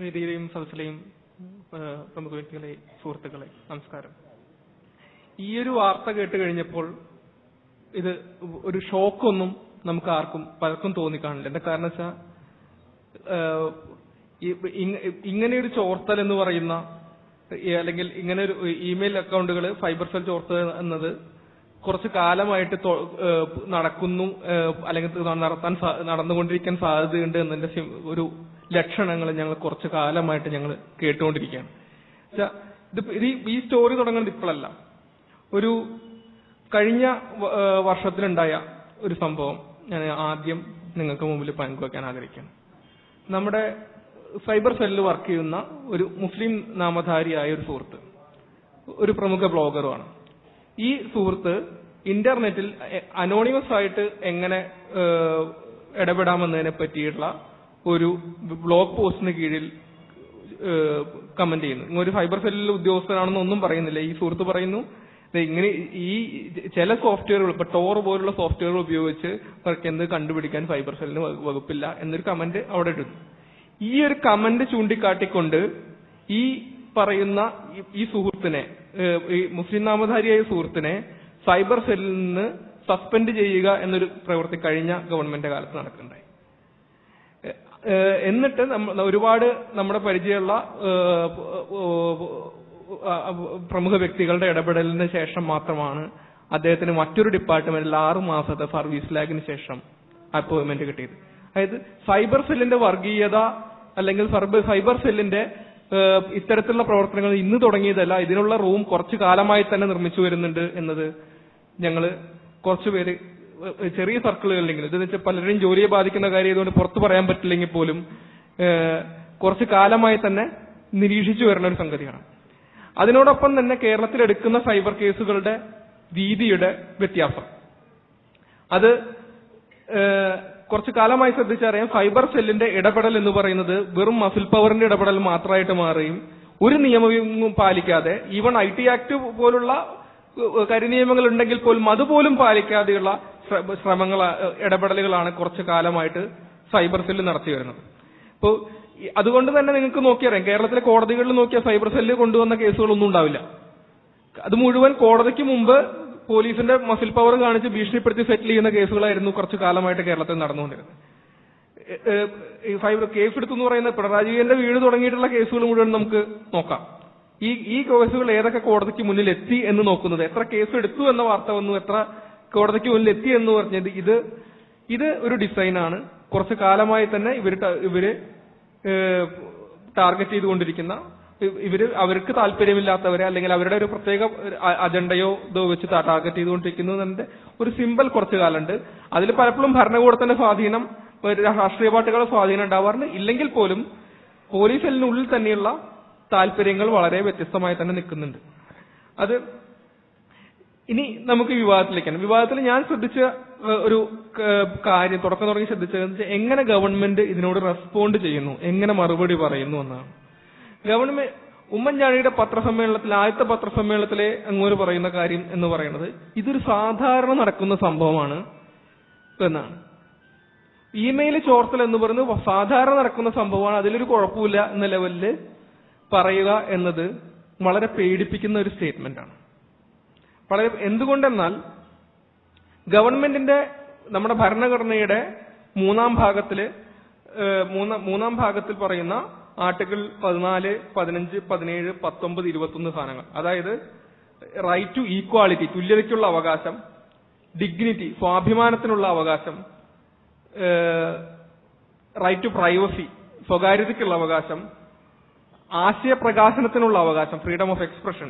വേദിയിലെയും സദസ്സിലെയും പ്രമുഖ വ്യക്തികളെ സുഹൃത്തുക്കളെ നമസ്കാരം. ഈ ഒരു വാർത്ത കേട്ട് കഴിഞ്ഞപ്പോൾ ഇത് ഒരു ഷോക്കൊന്നും നമുക്ക് ആർക്കും പലർക്കും തോന്നിക്കാണില്ല. എന്താ കാരണം വെച്ചാൽ ഇങ്ങനെ ഒരു ചോർത്തൽ എന്ന് പറയുന്ന അല്ലെങ്കിൽ ഇങ്ങനെ ഒരു ഇമെയിൽ അക്കൗണ്ടുകൾ ഫൈബർ സെൽ ചോർത്തൽ എന്നത് കുറച്ച് കാലമായിട്ട് നടക്കുന്നു അല്ലെങ്കിൽ നടത്താൻ നടന്നുകൊണ്ടിരിക്കാൻ സാധ്യതയുണ്ട് എന്നതിന്റെ ഒരു ലക്ഷണങ്ങൾ ഞങ്ങൾ കുറച്ച് കാലമായിട്ട് ഞങ്ങൾ കേട്ടുകൊണ്ടിരിക്കുകയാണ്. ഇത് ഈ- സ്റ്റോറി തുടങ്ങുന്നത് ഇപ്പോഴല്ല ഒരു കഴിഞ്ഞ വർഷത്തിലുണ്ടായ ഒരു സംഭവം ഞാൻ ആദ്യം നിങ്ങൾക്ക് മുമ്പിൽ പങ്കുവെക്കാൻ ആഗ്രഹിക്കുന്നു നമ്മുടെ സൈബർ സെല്ലിൽ വർക്ക് ചെയ്യുന്ന ഒരു മുസ്ലിം നാമധാരിയായ ഒരു സുഹൃത്ത് ഒരു പ്രമുഖ ബ്ലോഗറുമാണ്. ഈ സുഹൃത്ത് ഇന്റർനെറ്റിൽ അനോണിമസ് ആയിട്ട് എങ്ങനെ ഇടപെടാമെന്നതിനെ പറ്റിയുള്ള ഒരു ബ്ലോഗ് പോസ്റ്റിന് കീഴിൽ കമന്റ് ചെയ്യുന്നു. ഒരു ഫൈബർ സെല്ലിൽ ഉദ്യോഗസ്ഥനാണെന്ന് ഒന്നും പറയുന്നില്ല. ഈ സുഹൃത്ത് പറയുന്നു ഇങ്ങനെ ഈ ചില സോഫ്റ്റ്വെയറുകൾ ഇപ്പൊ ടോർ പോലുള്ള സോഫ്റ്റ്വെയറുകൾ ഉപയോഗിച്ച് എന്ത് കണ്ടുപിടിക്കാൻ ഫൈബർ സെല്ലിന് വകു- വകുപ്പില്ല എന്നൊരു കമന്റ് അവിടെ ഇടുന്നു. ഈ ഒരു കമന്റ് ചൂണ്ടിക്കാട്ടിക്കൊണ്ട് ഈ പറയുന്ന ഈ- സുഹൃത്തിനെ ഈ മുസ്ലിം നാമധാരിയായ സുഹൃത്തിനെ സൈബർ സെല്ലിൽ നിന്ന് സസ്പെൻഡ് ചെയ്യുക എന്നൊരു പ്രവൃത്തി കഴിഞ്ഞ ഗവൺമെന്റ് കാലത്ത് നടക്കുന്നുണ്ടായി. എന്നിട്ട് ഒരുപാട് നമ്മുടെ പരിചയമുള്ള പ്രമുഖ വ്യക്തികളുടെ ഇടപെടലിന് ശേഷം മാത്രമാണ് അദ്ദേഹത്തിന് മറ്റൊരു ഡിപ്പാർട്ട്മെന്റിൽ ആറു മാസത്തെ സർവീസ് ലാഗിന് ശേഷം അപ്പോയിന്റ്മെന്റ് കിട്ടിയത്. അതായത് സൈബർ സെല്ലിന്റെ വർഗീയത അല്ലെങ്കിൽ സൈബർ സെല്ലിന്റെ ഇത്തരത്തിലുള്ള പ്രവർത്തനങ്ങൾ ഇന്ന് തുടങ്ങിയതല്ല ഇതിനുള്ള റൂം കുറച്ചു കാലമായി തന്നെ നിർമ്മിച്ചു വരുന്നുണ്ട് എന്നത് ഞങ്ങൾ കുറച്ചുപേര് ചെറിയ സർക്കിളുകളിലെങ്കിലും ഇതെന്ന് വെച്ചാൽ പലരുടെയും ജോലിയെ ബാധിക്കുന്ന കാര്യം ഇതുകൊണ്ട് പുറത്തു പറയാൻ പറ്റില്ലെങ്കിൽ പോലും കുറച്ച് കാലമായി തന്നെ നിരീക്ഷിച്ചു വരുന്ന ഒരു സംഗതിയാണ്. അതിനോടൊപ്പം തന്നെ കേരളത്തിൽ എടുക്കുന്ന സൈബർ കേസുകളുടെ രീതിയുടെ വ്യത്യാസം. അത് കുറച്ചു കാലമായി ശ്രദ്ധിച്ചറിയാം ഫൈബർ സെല്ലിന്റെ ഇടപെടൽ എന്ന് പറയുന്നത് വെറും മസിൽ പവറിന്റെ ഇടപെടൽ മാത്രമായിട്ട് മാറുകയും ഒരു നിയമവും പാലിക്കാതെ ഈവൺ ഐ ടി ആക്ട് പോലുള്ള കരിനിയമങ്ങൾ ഉണ്ടെങ്കിൽ പോലും അതുപോലും പാലിക്കാതെയുള്ള ശ്രമങ്ങൾ ഇടപെടലുകളാണ് കുറച്ച് കാലമായിട്ട് സൈബർ സെല്ല് നടത്തി വരുന്നത്. ഇപ്പോൾ അതുകൊണ്ട് തന്നെ നിങ്ങൾക്ക് നോക്കിയറിയാം കേരളത്തിലെ കോടതികളിൽ നോക്കിയാൽ സൈബർ സെല്ല് കൊണ്ടുവന്ന കേസുകളൊന്നും ഉണ്ടാവില്ല. അത് മുഴുവൻ കോടതിക്ക് മുമ്പ് പോലീസിന്റെ മസിൽ പവർ കാണിച്ച് ഭീഷണിപ്പെടുത്തി സെറ്റിൽ ചെയ്യുന്ന കേസുകളായിരുന്നു കുറച്ചു കാലമായിട്ട് കേരളത്തിൽ നടന്നുകൊണ്ടിരുന്നത്. ഫൈബർ കേസ് എടുത്തു എന്ന് പറയുന്ന പിണറായി വിജയന്റെ വീട് തുടങ്ങിയിട്ടുള്ള കേസുകൾ മുഴുവൻ നമുക്ക് നോക്കാം. ഈ ഈ കേസുകൾ ഏതൊക്കെ കോടതിക്ക് മുന്നിൽ എത്തി എന്ന് നോക്കുന്നത്? എത്ര കേസ് എടുത്തു എന്ന വാർത്ത വന്നു? എത്ര കോടതിക്ക് മുന്നിൽ എത്തി എന്ന് പറഞ്ഞത് ഇത് ഇത് ഒരു ഡിസൈനാണ് കുറച്ച് കാലമായി തന്നെ ഇവർ ട- ഇവർ ടാർഗറ്റ് ചെയ്തുകൊണ്ടിരിക്കുന്ന ഇവർ അവർക്ക് താല്പര്യമില്ലാത്തവരെ അല്ലെങ്കിൽ അവരുടെ ഒരു പ്രത്യേക അജണ്ടയോ ഇതോ വെച്ച് ടാർഗറ്റ് ചെയ്തുകൊണ്ടിരിക്കുന്നതിന്റെ ഒരു സിമ്പിൾ കുറച്ച് കാലമുണ്ട്. അതിൽ പലപ്പോഴും ഭരണകൂടത്തിന്റെ സ്വാധീനം രാഷ്ട്രീയ പാർട്ടികളുടെ സ്വാധീനം ഉണ്ടാവാറുണ്ട് ഇല്ലെങ്കിൽ പോലും പോലീസ് സെല്ലിനുള്ളിൽ തന്നെയുള്ള താല്പര്യങ്ങൾ വളരെ വ്യത്യസ്തമായി തന്നെ നിൽക്കുന്നുണ്ട്. അത് ഇനി നമുക്ക് വിവാദത്തിലേക്കാണ് വിവാദത്തിൽ ഞാൻ ശ്രദ്ധിച്ച ഒരു കാര്യം തുടക്കം തുടങ്ങി ശ്രദ്ധിച്ചതെന്ന് വെച്ചാൽ എങ്ങനെ ഗവൺമെന്റ് ഇതിനോട് റെസ്പോണ്ട് ചെയ്യുന്നു എങ്ങനെ മറുപടി പറയുന്നു എന്നാണ്. ഗവൺമെന്റ് ഉമ്മൻചാണ്ടിയുടെ പത്രസമ്മേളനത്തിൽ ആദ്യത്തെ പത്രസമ്മേളനത്തിലെ അങ്ങോട്ട് പറയുന്ന കാര്യം എന്ന് പറയുന്നത് ഇതൊരു സാധാരണ നടക്കുന്ന സംഭവമാണ് എന്നാണ്. ഇമെയിൽ ചോർത്തൽ എന്ന് പറയുന്നത് സാധാരണ നടക്കുന്ന സംഭവമാണ് അതിലൊരു കുഴപ്പമില്ല എന്ന ലെവലിൽ പറയുക എന്നത് വളരെ പേടിപ്പിക്കുന്ന ഒരു സ്റ്റേറ്റ്മെന്റ് ആണ്. വളരെ എന്തുകൊണ്ടെന്നാൽ ഗവൺമെന്റിന്റെ നമ്മുടെ ഭരണഘടനയുടെ മൂന്നാം ഭാഗത്തിൽ മൂന്നാം മൂന്നാം ഭാഗത്തിൽ പറയുന്ന ആർട്ടിക്കിൾ പതിനാല് പതിനഞ്ച് പതിനേഴ് പത്തൊമ്പത് ഇരുപത്തൊന്ന് സാധനങ്ങൾ. അതായത് റൈറ്റ് ടു ഈക്വാളിറ്റി തുല്യതയ്ക്കുള്ള അവകാശം ഡിഗ്നിറ്റി സ്വാഭിമാനത്തിനുള്ള അവകാശം റൈറ്റ് ടു പ്രൈവസി സ്വകാര്യതയ്ക്കുള്ള അവകാശം ആശയപ്രകാശനത്തിനുള്ള അവകാശം ഫ്രീഡം ഓഫ് എക്സ്പ്രഷൻ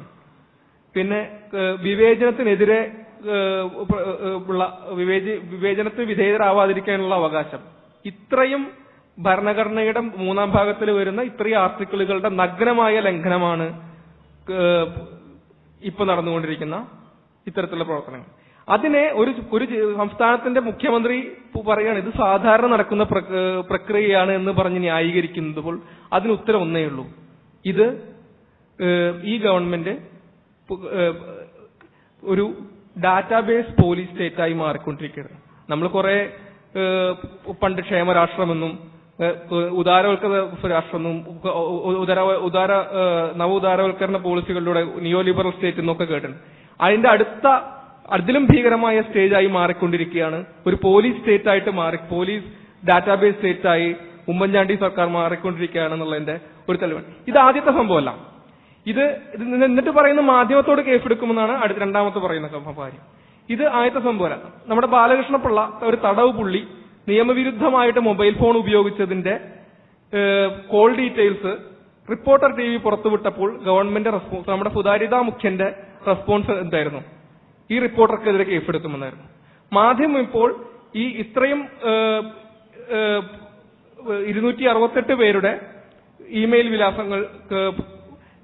പിന്നെ വിവേചനത്തിനെതിരെ ഉള്ള വിവേച വിവേചനത്തിന് വിധേയരാവാതിരിക്കാനുള്ള അവകാശം. ഇത്രയും ഭരണഘടനയുടെ മൂന്നാം ഭാഗത്തിൽ വരുന്ന ഇത്രയും ആർട്ടിക്കിളുകളുടെ നഗ്നമായ ലംഘനമാണ് ഇപ്പൊ നടന്നുകൊണ്ടിരിക്കുന്ന ഇത്തരത്തിലുള്ള പ്രവർത്തനങ്ങൾ. അതിനെ ഒരു ഒരു സംസ്ഥാനത്തിന്റെ മുഖ്യമന്ത്രി പറയുകയാണ് ഇത് സാധാരണ നടക്കുന്ന പ്രക്രിയയാണ് എന്ന് പറഞ്ഞ് ന്യായീകരിക്കുന്നപ്പോൾ അതിന് ഉത്തരം ഒന്നേ ഉള്ളൂ ഇത് ഈ ഗവൺമെന്റ് ഒരു ഡാറ്റാബേസ് പോലീസ് സ്റ്റേറ്റായി മാറിക്കൊണ്ടിരിക്കുകയാണ്. നമ്മൾ കുറെ പണ്ട് ക്ഷേമരാഷ്ട്രമെന്നും ഉദാരവൽക്കൃത രാഷ്ട്രമെന്നും ഉദാര ഉദാര നവ ഉദാരവൽക്കരണ പോളിസികളിലൂടെ നിയോ ലിബറൽ സ്റ്റേറ്റ് എന്നൊക്കെ കേട്ടിട്ടുണ്ട്. അതിന്റെ അടുത്ത അതിലും ഭീകരമായ സ്റ്റേജായി മാറിക്കൊണ്ടിരിക്കുകയാണ്. ഒരു പോലീസ് സ്റ്റേറ്റ് ആയിട്ട് മാറി പോലീസ് ഡാറ്റാബേസ് സ്റ്റേറ്റ് ആയി ഉമ്മൻചാണ്ടി സർക്കാർ മാറിക്കൊണ്ടിരിക്കുകയാണെന്നുള്ളതിന്റെ ഒരു തെളിവാണ്. ഇത് ആദ്യത്തെ സംഭവമല്ല. ഇത് എന്നിട്ട് പറയുന്ന മാധ്യമത്തോട് കേസെടുക്കുമെന്നാണ് അടുത്ത രണ്ടാമത്തെ പറയുന്ന ക- കാര്യം. ഇത് ആദ്യത്തെ സംഭവമല്ല നമ്മുടെ ബാലകൃഷ്ണപിള്ള ഒരു തടവ് പുള്ളി നിയമവിരുദ്ധമായിട്ട് mobile phone ഉപയോഗിച്ചതിന്റെ call details reporter T V പുറത്തുവിട്ടപ്പോൾ government response നമ്മുടെ സുതാര്യത മുഖ്യന്റെ റെസ്പോൺസ് എന്തായിരുന്നു? ഈ റിപ്പോർട്ടർക്കെതിരെ കേസെടുക്കുമെന്നായിരുന്നു. മാധ്യമം ഇപ്പോൾ ഈ ഇത്രയും ഇരുന്നൂറ്റി അറുപത്തെട്ട് പേരുടെ ഇമെയിൽ വിലാസങ്ങൾ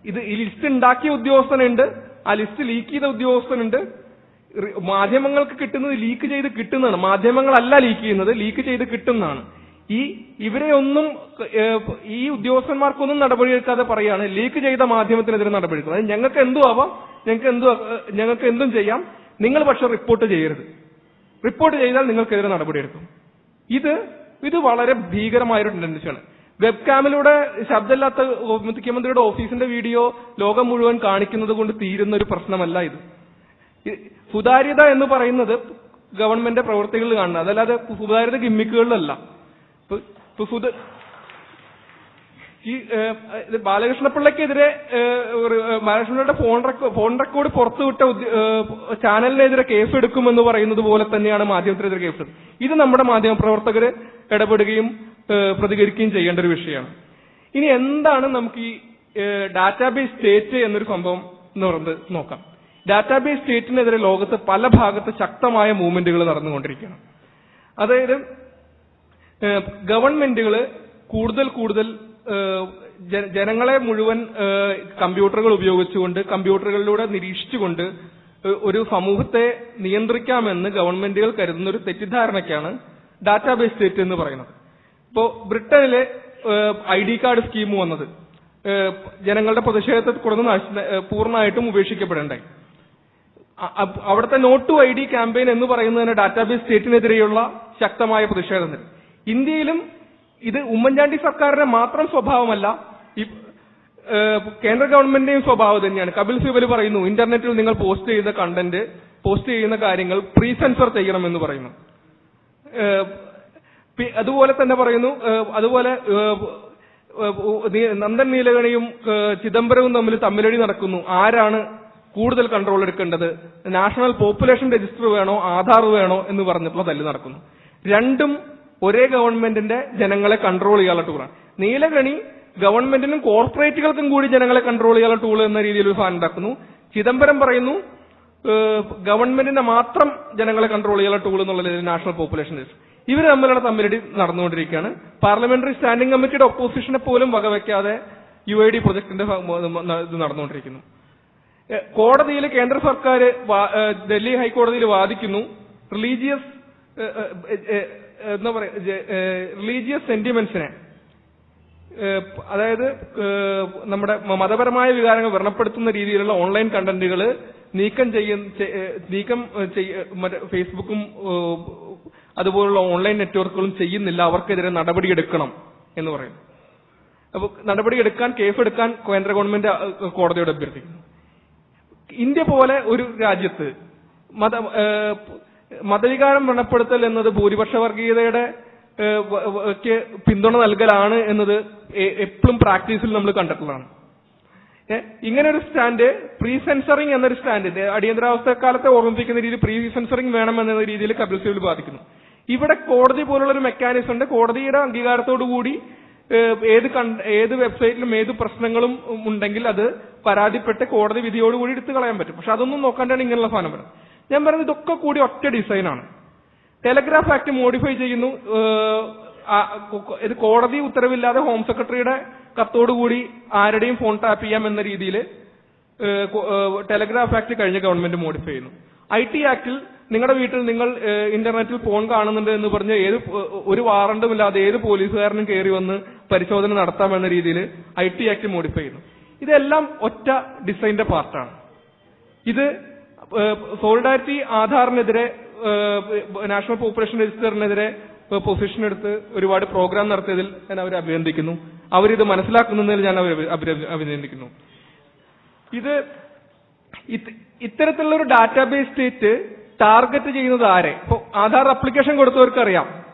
ഇത് ഈ ലിസ്റ്റ് ഉണ്ടാക്കിയ ഉദ്യോഗസ്ഥനുണ്ട് ആ ലിസ്റ്റ് ലീക്ക് ചെയ്ത ഉദ്യോഗസ്ഥനുണ്ട്. മാധ്യമങ്ങൾക്ക് കിട്ടുന്നത് ലീക്ക് ചെയ്ത് കിട്ടുന്നതാണ്. മാധ്യമങ്ങളല്ല ലീക്ക് ചെയ്യുന്നത് ലീക്ക് ചെയ്ത് കിട്ടുന്നതാണ്. ഈ ഇവരെ ഒന്നും ഈ ഉദ്യോഗസ്ഥന്മാർക്കൊന്നും നടപടിയെടുക്കാതെ പറയാണ് ലീക്ക് ചെയ്ത മാധ്യമത്തിനെതിരെ നടപടിയെടുക്കുന്നത്. അത് ഞങ്ങൾക്ക് എന്തും ആവാം ഞങ്ങൾക്ക് എന്തും ഞങ്ങൾക്ക് എന്തും ചെയ്യാം. നിങ്ങൾ പക്ഷെ റിപ്പോർട്ട് ചെയ്യരുത്. റിപ്പോർട്ട് ചെയ്താൽ നിങ്ങൾക്കെതിരെ നടപടിയെടുക്കും. ഇത് ഇത് വളരെ ഭീകരമായൊരു ടെൻഡൻസിയാണ്. വെബ് ക്യാമിലൂടെ ശബ്ദമില്ലാത്ത മുഖ്യമന്ത്രിയുടെ ഓഫീസിന്റെ വീഡിയോ ലോകം മുഴുവൻ കാണിക്കുന്നത് കൊണ്ട് തീരുന്ന ഒരു പ്രശ്നമല്ല ഇത്. സുതാര്യത എന്ന് പറയുന്നത് ഗവൺമെന്റ് പ്രവർത്തികളിൽ കാണുന്നത്. അതല്ലാതെ സുതാര്യത ഗിമ്മിക്കുകളിലല്ല. ഈ ഏഹ്, ബാലകൃഷ്ണപിള്ളയുടെ ഫോൺ റെക്കോർഡ് ഫോൺ റെക്കോർഡ് പുറത്തുവിട്ട ചാനലിനെതിരെ കേസ് എടുക്കുമെന്ന് പറയുന്നത് പോലെ തന്നെയാണ് മാധ്യമത്തിനെതിരെ കേസ്. ഇത് നമ്മുടെ മാധ്യമ പ്രവർത്തകർ ഇടപെടുകയും പ്രതികരിക്കുകയും ചെയ്യേണ്ട ഒരു വിഷയമാണ്. ഇനി എന്താണ് നമുക്ക് ഈ ഡാറ്റാബേസ് സ്റ്റേറ്റ് എന്നൊരു സംഭവം എന്ന് പറയുന്നത് നോക്കാം. ഡാറ്റാബേസ് സ്റ്റേറ്റിനെതിരെ ലോകത്ത് പല ഭാഗത്ത് ശക്തമായ മൂവ്മെന്റുകൾ നടന്നുകൊണ്ടിരിക്കുകയാണ്. അതായത് ഗവൺമെന്റുകൾ കൂടുതൽ കൂടുതൽ ജനങ്ങളെ മുഴുവൻ കമ്പ്യൂട്ടറുകൾ ഉപയോഗിച്ചുകൊണ്ട് കമ്പ്യൂട്ടറുകളിലൂടെ നിരീക്ഷിച്ചുകൊണ്ട് ഒരു സമൂഹത്തെ നിയന്ത്രിക്കാമെന്ന് ഗവൺമെന്റുകൾ കരുതുന്ന ഒരു തെറ്റിദ്ധാരണയ്ക്കാണ് ഡാറ്റാബേസ് സ്റ്റേറ്റ് എന്ന് പറയുന്നത്. ഇപ്പോ ബ്രിട്ടനിലെ ഐ ഡി കാർഡ് സ്കീം വന്നത്. ജനങ്ങളുടെ പ്രതിഷേധത്തെ തുടർന്ന് പൂർണമായിട്ടും ഉപേക്ഷിക്കപ്പെടേണ്ടായി. അവിടുത്തെ not to I D campaign എന്ന് പറയുന്നതിന് ഡാറ്റാബേസ് സ്റ്റേറ്റിനെതിരെയുള്ള ശക്തമായ പ്രതിഷേധം തന്നെ ഇന്ത്യയിലും ഇത് ഉമ്മൻചാണ്ടി സർക്കാരിന്റെ മാത്രം സ്വഭാവമല്ല കേന്ദ്ര ഗവൺമെന്റിന്റെയും സ്വഭാവം തന്നെയാണ്. കപിൽ സിബൽ പറയുന്നു ഇന്റർനെറ്റിൽ നിങ്ങൾ പോസ്റ്റ് ചെയ്ത കണ്ടന്റ് പോസ്റ്റ് ചെയ്യുന്ന കാര്യങ്ങൾ പ്രീസെൻസർ ചെയ്യണമെന്ന് പറയുന്നു. അതുപോലെ തന്നെ പറയുന്നു അതുപോലെ നന്ദൻ നീലകണിയും ചിദംബരവും തമ്മിൽ തമ്മിലടി നടക്കുന്നു. ആരാണ് കൂടുതൽ കൺട്രോൾ എടുക്കേണ്ടത്? നാഷണൽ പോപ്പുലേഷൻ രജിസ്റ്റർ വേണോ ആധാർ വേണോ എന്ന് പറഞ്ഞിട്ടുള്ള തല്ലി നടക്കുന്നു. രണ്ടും ഒരേ ഗവൺമെന്റിന്റെ ജനങ്ങളെ കൺട്രോൾ ചെയ്യാനുള്ള ടൂറാണ് നീലകണി ഗവൺമെന്റിനും കോർപ്പറേറ്റുകൾക്കും കൂടി ജനങ്ങളെ കൺട്രോൾ ചെയ്യാനുള്ള ടൂൾ എന്ന രീതിയിൽ ഒരു സാധനം ഉണ്ടാക്കുന്നു. ചിദംബരം പറയുന്നു ഗവൺമെന്റിനെ മാത്രം ജനങ്ങളെ കൺട്രോൾ ചെയ്യാനുള്ള ടൂൾ എന്നുള്ള നാഷണൽ പോപ്പുലേഷൻ രജിസ്റ്റർ ഇവർ തമ്മിലുള്ള തമ്മിലടി നടന്നുകൊണ്ടിരിക്കുകയാണ്. പാർലമെന്ററി സ്റ്റാൻഡിംഗ് കമ്മിറ്റിയുടെ ഒപ്പോസിഷനെ പോലും വകവെക്കാതെ യു ഐ ഡി പ്രൊജക്ടിന്റെ ഇത് നടന്നുകൊണ്ടിരിക്കുന്നു. കോടതിയിൽ കേന്ദ്ര സർക്കാർ ഡൽഹി ഹൈക്കോടതിയിൽ വാദിക്കുന്നു. റിലീജിയസ് എന്താ പറയുക റിലീജിയസ് സെന്റിമെന്റ്സിനെ അതായത് നമ്മുടെ മതപരമായ വികാരങ്ങൾ വ്രണപ്പെടുത്തുന്ന രീതിയിലുള്ള ഓൺലൈൻ കണ്ടന്റുകൾ നീക്കം ചെയ്യും നീക്കം ഫേസ്ബുക്കും അതുപോലുള്ള ഓൺലൈൻ നെറ്റ്വർക്കുകളും ചെയ്യുന്നില്ല. അവർക്കെതിരെ നടപടിയെടുക്കണം എന്ന് പറയുന്നു. അപ്പൊ നടപടിയെടുക്കാൻ കേസെടുക്കാൻ കേന്ദ്ര ഗവൺമെന്റ് കോടതിയോട് അഭ്യർത്ഥിക്കുന്നു. ഇന്ത്യ പോലെ ഒരു രാജ്യത്ത് മത മതവികാരം വ്രണപ്പെടുത്തൽ എന്നത് ഭൂരിപക്ഷ വർഗീയതയുടെ പിന്തുണ നൽകലാണ് എന്നത് എപ്പോഴും പ്രാക്ടീസിൽ നമ്മൾ കണ്ടിട്ടുള്ളതാണ്. ഇങ്ങനെ ഒരു സ്റ്റാൻഡ് പ്രീ സെൻസറിങ് എന്നൊരു സ്റ്റാൻഡ്. അടിയന്തരാവസ്ഥ കാലത്തെ ഓർമ്മിപ്പിക്കുന്ന രീതിയിൽ പ്രീ സെൻസറിങ് വേണം എന്ന രീതിയിൽ കപിൽ ബാധിക്കുന്നു. ഇവിടെ കോടതി പോലുള്ള ഒരു മെക്കാനിസം ഉണ്ട്. കോടതിയുടെ അംഗീകാരത്തോടു കൂടി ഏത് ഏത് വെബ്സൈറ്റിലും ഏത് പ്രശ്നങ്ങളും ഉണ്ടെങ്കിൽ അത് പരാതിപ്പെട്ട് കോടതി വിധിയോടുകൂടി എടുത്തു കളയാൻ പറ്റും. പക്ഷെ അതൊന്നും നോക്കാണ്ടാണ് ഇങ്ങനെയുള്ള സാധനം വരുന്നത്. ഞാൻ പറയുന്നത് ഇതൊക്കെ കൂടി ഒറ്റ ഡിസൈനാണ് ടെലഗ്രാഫ് ആക്ട് മോഡിഫൈ ചെയ്യുന്നു. ഇത് കോടതി ഉത്തരവില്ലാതെ ഹോം സെക്രട്ടറിയുടെ കത്തോടുകൂടി ആരുടെയും ഫോൺ ടാപ്പ് ചെയ്യാം എന്ന രീതിയിൽ ടെലഗ്രാഫ് ആക്ട് കഴിഞ്ഞ ഗവൺമെന്റ് മോഡിഫൈ ചെയ്യുന്നു. ഐ ടി ആക്ടിൽ നിങ്ങളുടെ വീട്ടിൽ നിങ്ങൾ ഇന്റർനെറ്റിൽ ഫോൺ കാണുന്നുണ്ട് എന്ന് പറഞ്ഞ് ഏത് ഒരു വാറണ്ടുമില്ലാതെ ഏത് പോലീസുകാരനും കയറി വന്ന് പരിശോധന നടത്താമെന്ന രീതിയിൽ ഐ ടി ആക്ട് മോഡിഫൈ ചെയ്യുന്നു. ഇതെല്ലാം ഒറ്റ ഡിസൈന്റെ പാർട്ടാണ്. ഇത് സോളിഡാരിറ്റി ആധാറിനെതിരെ നാഷണൽ പോപ്പുലേഷൻ രജിസ്റ്ററിനെതിരെ പൊസിഷൻ എടുത്ത് ഒരുപാട് പ്രോഗ്രാം നടത്തിയതിൽ ഞാൻ അവരെ അഭിനന്ദിക്കുന്നു. അവരിത് മനസ്സിലാക്കുന്നതിൽ ഞാൻ അവരെ അഭി- അഭിനന്ദിക്കുന്നു. ഇത് ഇത് ഇത്തരത്തിലുള്ള ഒരു ഡാറ്റാബേസ് സ്റ്റേറ്റ് ടാർഗറ്റ് ചെയ്യുന്നത് ആരെ? ഇപ്പൊ ആധാർ അപ്ലിക്കേഷൻ കൊടുത്തവർക്ക് അറിയാം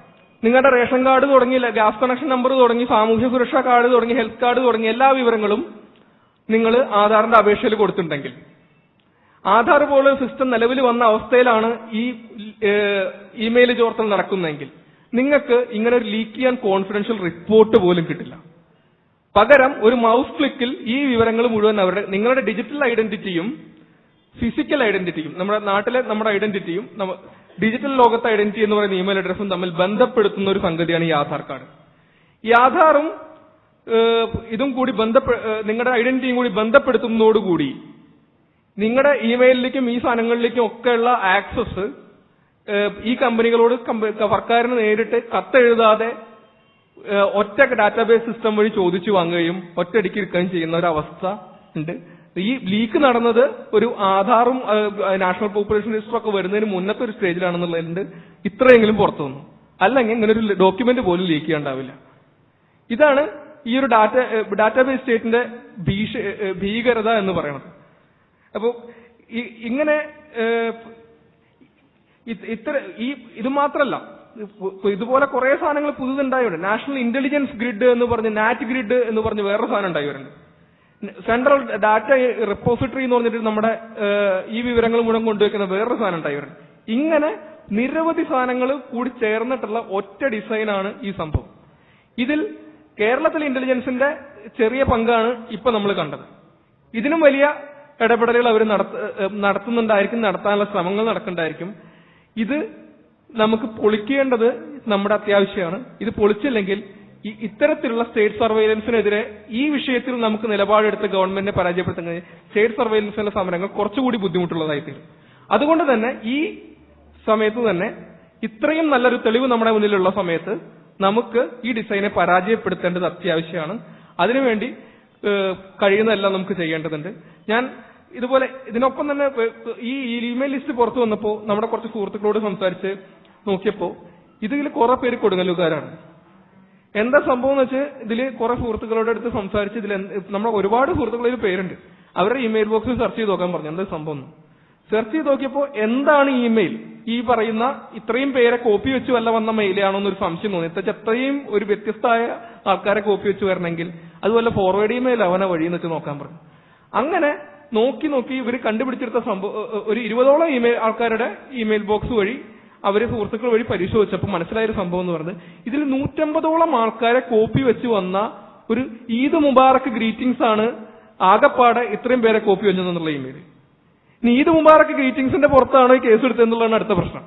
നിങ്ങളുടെ റേഷൻ കാർഡ് തുടങ്ങി ഗ്യാസ് കണക്ഷൻ നമ്പർ തുടങ്ങി സാമൂഹ്യ സുരക്ഷാ കാർഡ് തുടങ്ങി ഹെൽത്ത് കാർഡ് തുടങ്ങി എല്ലാ വിവരങ്ങളും നിങ്ങൾ ആധാറിന്റെ അപേക്ഷയിൽ കൊടുത്തിട്ടുണ്ടെങ്കിൽ. ആധാർ പോലെ സിസ്റ്റം നിലവിൽ വന്ന അവസ്ഥയിലാണ് ഈ ഇമെയിൽ ചോർത്തൽ നടക്കുന്നതെങ്കിൽ. നിങ്ങൾക്ക് ഇങ്ങനെ ഒരു ലീക്ക് ചെയ്യാൻ കോൺഫിഡൻഷ്യൽ റിപ്പോർട്ട് പോലും കിട്ടില്ല. പകരം ഒരു മൗസ് ക്ലിക്കിൽ ഈ വിവരങ്ങൾ മുഴുവൻ അവരുടെ നിങ്ങളുടെ ഡിജിറ്റൽ ഐഡന്റിറ്റിയും ഫിസിക്കൽ ഐഡന്റിറ്റിയും നമ്മുടെ നാട്ടിലെ നമ്മുടെ ഐഡന്റിറ്റിയും ഡിജിറ്റൽ ലോകത്തെ ഐഡന്റിറ്റി എന്ന് പറയുന്ന ഇമെയിൽ അഡ്രസ്സും തമ്മിൽ ബന്ധപ്പെടുത്തുന്ന ഒരു സംഗതിയാണ് ഈ ആധാർ കാർഡ്. ഈ ആധാറും ഇതും കൂടി നിങ്ങളുടെ ഐഡന്റിറ്റിയും കൂടി ബന്ധപ്പെടുത്തുന്നതോടുകൂടി നിങ്ങളുടെ ഇമെയിലിലേക്കും ഈ സാധനങ്ങളിലേക്കും ഒക്കെയുള്ള ആക്സസ് ഈ കമ്പനികളോട് കമ്പ- സർക്കാരിന് നേരിട്ട് കത്തെഴുതാതെ ഒറ്റ ഡാറ്റാബേസ് സിസ്റ്റം വഴി ചോദിച്ചു വാങ്ങുകയും ഒറ്റയടിക്ക് എടുക്കുകയും ചെയ്യുന്ന ഒരു അവസ്ഥ ഉണ്ട്. ഈ ലീക്ക് നടന്നത് ഒരു ആധാറും നാഷണൽ പോപ്പുലേഷൻ രജിസ്റ്ററും ഒക്കെ വരുന്നതിന് മുന്നത്തെ ഒരു സ്റ്റേജിലാണെന്നുള്ളതിന്റെ ഇത്രയെങ്കിലും പുറത്തു വന്നു. അല്ലെങ്കിൽ ഇങ്ങനെ ഒരു ഡോക്യുമെന്റ് പോലും ലീക്ക് ചെയ്യാണ്ടാവില്ല ഇതാണ് ഈ ഒരു ഡാറ്റ ഡാറ്റാബേസ് സ്റ്റേറ്റിന്റെ ഭീഷ ഭീകരത എന്ന് പറയുന്നത് അപ്പോൾ ഇങ്ങനെ ഇത്ര ഈ ഇത് മാത്രല്ല. ഇതുപോലെ കുറെ സാധനങ്ങൾ പുതുതുണ്ടായിട്ടുണ്ട്. നാഷണൽ ഇന്റലിജൻസ് ഗ്രിഡ് എന്ന് പറഞ്ഞ് നാറ്റ് ഗ്രിഡ് എന്ന് പറഞ്ഞ് വേറെ സാധനം ഉണ്ടായിട്ടുണ്ട്. സെൻട്രൽ ഡാറ്റ റിപ്പോസിറ്ററി എന്ന് പറഞ്ഞിട്ട് നമ്മുടെ ഈ വിവരങ്ങൾ മുഴുവൻ കൊണ്ടുവയ്ക്കുന്ന വേറൊരു സാധനം ഉണ്ടായിട്ടുണ്ട്. ഇങ്ങനെ നിരവധി സാധനങ്ങൾ കൂടി ചേർന്നിട്ടുള്ള ഒറ്റ ഡിസൈനാണ് ഈ സംഭവം. ഇതിൽ കേരളത്തിലെ ഇന്റലിജൻസിന്റെ ചെറിയ പങ്കാണ് ഇപ്പൊ നമ്മൾ കണ്ടത്. ഇതിനും വലിയ ഇടപെടലുകൾ അവർ നടത്തുന്നുണ്ടായിരിക്കും നടത്താനുള്ള ശ്രമങ്ങൾ നടക്കുന്നുണ്ടായിരിക്കും. ഇത് നമുക്ക് പൊളിക്കേണ്ടത് നമ്മുടെ അത്യാവശ്യമാണ്. ഇത് പൊളിച്ചില്ലെങ്കിൽ ഈ ഇത്തരത്തിലുള്ള സ്റ്റേറ്റ് സർവൈലൻസിനെതിരെ ഈ വിഷയത്തിൽ നമുക്ക് നിലപാടെടുത്ത് ഗവൺമെന്റിനെ പരാജയപ്പെടുത്തുന്നത് സ്റ്റേറ്റ് സർവൈലൻസിന്റെ സമരങ്ങൾ കുറച്ചുകൂടി ബുദ്ധിമുട്ടുള്ളതായി തീരും അതുകൊണ്ട് തന്നെ ഈ സമയത്ത് തന്നെ ഇത്രയും നല്ലൊരു തെളിവ് നമ്മുടെ മുന്നിലുള്ള സമയത്ത് നമുക്ക് ഈ ഡിസൈനെ പരാജയപ്പെടുത്തേണ്ടത് അത്യാവശ്യമാണ്. അതിനുവേണ്ടി കഴിയുന്നതെല്ലാം നമുക്ക് ചെയ്യേണ്ടതുണ്ട്. ഞാൻ ഇതുപോലെ ഇതിനൊപ്പം തന്നെ ഈ ഇമെയിൽ ലിസ്റ്റ് പുറത്തു വന്നപ്പോൾ നമ്മുടെ കുറച്ച് സുഹൃത്തുക്കളോട് സംസാരിച്ച് നോക്കിയപ്പോൾ ഇതിൽ കുറെ പേര് കൊടുങ്ങല്ലുകാരാണ് എന്താ സംഭവം എന്ന് വെച്ചാൽ ഇതിൽ കുറെ സുഹൃത്തുക്കളോട് അടുത്ത് സംസാരിച്ച് ഇതിൽ നമ്മുടെ ഒരുപാട് സുഹൃത്തുക്കളിൽ പേരുണ്ട്. അവരുടെ ഇമെയിൽ ബോക്സിൽ സെർച്ച് ചെയ്ത് നോക്കാൻ പറഞ്ഞു. എന്താ സംഭവം സെർച്ച് ചെയ്ത് നോക്കിയപ്പോൾ എന്താണ് ഇമെയിൽ ഈ പറയുന്ന ഇത്രയും പേരെ കോപ്പി വെച്ച് വല്ല വന്ന മെയിലാണോ എന്നൊരു സംശയം തോന്നി. അത്രയും ഒരു വ്യത്യസ്തമായ ആൾക്കാരെ കോപ്പി വെച്ച് വരണമെങ്കിൽ അതുപോലെ ഫോർവേഡ് ഇമെയിൽ അവനെ വഴി എന്ന് വെച്ച് നോക്കാൻ പറഞ്ഞു. അങ്ങനെ നോക്കി നോക്കി ഇവർ കണ്ടുപിടിച്ചെടുത്ത സംഭവം ഒരു ഇരുപതോളം ഇമെയിൽ ആൾക്കാരുടെ ഇമെയിൽ ബോക്സ് വഴി അവരെ സുഹൃത്തുക്കൾ വഴി പരിശോധിച്ചപ്പോൾ മനസ്സിലായ ഒരു സംഭവം എന്ന് പറയുന്നത് ഇതിൽ നൂറ്റമ്പതോളം ആൾക്കാരെ കോപ്പി വെച്ച് വന്ന ഒരു ഈദ് മുബാറക്ക് ഗ്രീറ്റിംഗ്സ് ആണ് ആകപ്പാടെ ഇത്രയും പേരെ കോപ്പി വെച്ചെന്നുള്ള ഇമെയിൽ ഇനി ഈദ് മുബാറക്ക് ഗ്രീറ്റിംഗ്സിന്റെ പുറത്താണ് ഈ കേസ് എടുത്തതെന്നുള്ളതാണ് അടുത്ത പ്രശ്നം.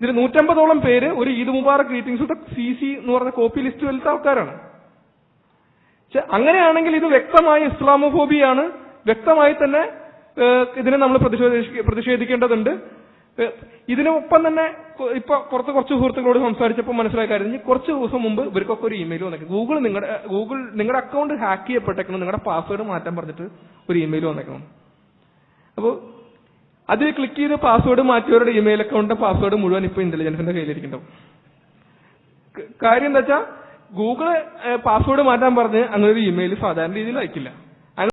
ഇതിൽ നൂറ്റമ്പതോളം പേര് ഒരു ഈദ് മുബാറക്ക് ഗ്രീറ്റിംഗ്സിന്റെ സി സി എന്ന് പറഞ്ഞ കോപ്പി ലിസ്റ്റ് വലുത്ത ആൾക്കാരാണ്. അങ്ങനെയാണെങ്കിൽ ഇത് വ്യക്തമായ ഇസ്ലാമോഫോബിയാണ്. വ്യക്തമായി തന്നെ ഇതിനെ നമ്മൾ പ്രതിഷേധി- പ്രതിഷേധിക്കേണ്ടതുണ്ട്. ഇതിനൊപ്പം തന്നെ ഇപ്പൊ പുറത്ത് കുറച്ച് സുഹൃത്തുക്കളോട് സംസാരിച്ചപ്പോൾ മനസ്സിലായ കാര്യം കുറച്ച് ദിവസം മുമ്പ് ഇവർക്കൊക്കെ ഒരു ഇമെയിൽ വന്നേക്കും. ഗൂഗിൾ നിങ്ങളുടെ ഗൂഗിൾ നിങ്ങളുടെ അക്കൗണ്ട് ഹാക്ക് ചെയ്യപ്പെട്ടേക്കണം നിങ്ങളുടെ പാസ്വേഡ് മാറ്റാൻ പറഞ്ഞിട്ട് ഒരു ഇമെയിൽ വന്നേക്കണം. അപ്പോൾ അത് ക്ലിക്ക് ചെയ്ത് പാസ്വേഡ് മാറ്റിയവരുടെ ഇമെയിൽ അക്കൗണ്ടിന്റെ പാസ്വേഡ് മുഴുവൻ ഇപ്പൊ ഇന്റലിജൻസിന്റെ കയ്യിലിരിക്കുന്നുണ്ടാവും. കാര്യം എന്താ വെച്ചാൽ ഗൂഗിൾ പാസ്വേഡ് മാറ്റാൻ പറഞ്ഞ് അങ്ങനെ ഒരു ഇമെയിൽ സാധാരണ രീതിയിൽ അയക്കില്ല.